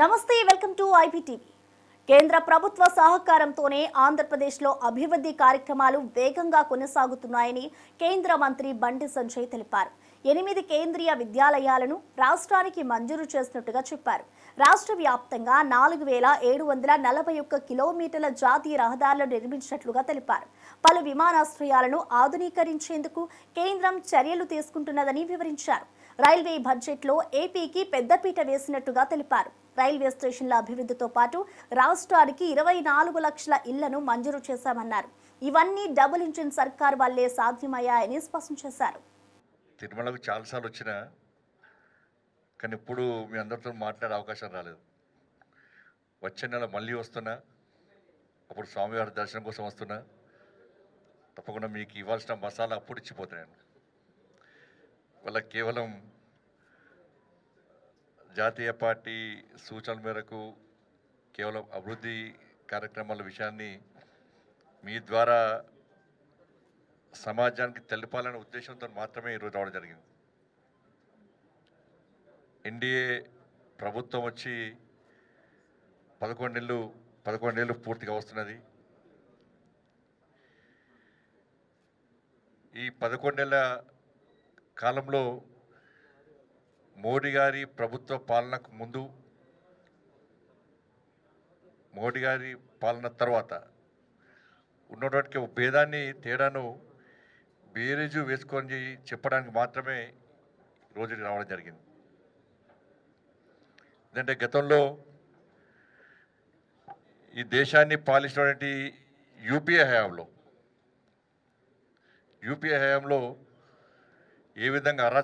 నమస్తే welcome to IPTV. కేంద్ర ప్రభుత్వ సహకారంతోనే ఆంధ్రప్రదేశ్లో అభివృద్ధి కార్యక్రమాలు వేగంగా కొనసాగుతున్నాయని కేంద్ర మంత్రి బండి సంజయ్ తెలిపారు. ఎనిమిది కేంద్రీయ విద్యాలయాలను రాష్ట్రానికి మంజూరు చేసినట్టుగా చెప్పారు. రాష్ట్ర వ్యాప్తంగా నాలుగు వేల ఏడు వందల నలభై ఒక్క కిలోమీటర్ల జాతీయ రహదారులను నిర్మించినట్లుగా తెలిపారు. పలు విమానాశ్రయాలను ఆధునీకరించేందుకు కేంద్రం చర్యలు తీసుకుంటున్నదని వివరించారు. రైల్వే బడ్జెట్లో ఏపీకి పెద్దపీట వేసినట్టుగా తెలిపారు. రైల్వే స్టేషన్ల అభివృద్ధితో పాటు రాష్ట్రానికి ఇరవై నాలుగు లక్షల ఇళ్ళను మంజూరు చేశామన్నారు. ఇవన్నీ డబుల్ ఇంజిన్ సర్కార్ వల్లే సాధ్యమయ్యాయని స్పష్టం చేశారు. తిరుమలకు చాలాసార్లు వచ్చిన కానీ ఇప్పుడు మీ అందరితో మాట్లాడే అవకాశం రాలేదు. వచ్చే నెల మళ్ళీ వస్తున్నా అప్పుడు స్వామివారి దర్శనం కోసం వస్తున్నా తప్పకుండా మీకు ఇవ్వాల్సిన మసాలా అప్పుడు ఇచ్చిపోతున్నాను వాళ్ళ కేవలం జాతీయ పార్టీ సూచనల మేరకు కేవలం అభివృద్ధి కార్యక్రమాల విషయాన్ని మీ ద్వారా సమాజానికి తెలపాలనే ఉద్దేశంతో మాత్రమే ఈరోజు రావడం జరిగింది. ఎన్డీఏ ప్రభుత్వం వచ్చి పదకొండేళ్ళు పదకొండేళ్ళు పూర్తిగా వస్తున్నది. ఈ పదకొండేళ్ళ కాలంలో మోడీ గారి ప్రభుత్వ పాలనకు ముందు మోడీ గారి పాలన తర్వాత ఉన్నటువంటి ఒక భేదాన్ని తేడాను బేరేజు వేసుకొని చెప్పడానికి మాత్రమే రోజు రావడం జరిగింది. ఎందుకంటే గతంలో ఈ దేశాన్ని పాలించినటువంటి యూపీఏ హయాంలో యూపీఏ హయాంలో ఏ విధంగా అరా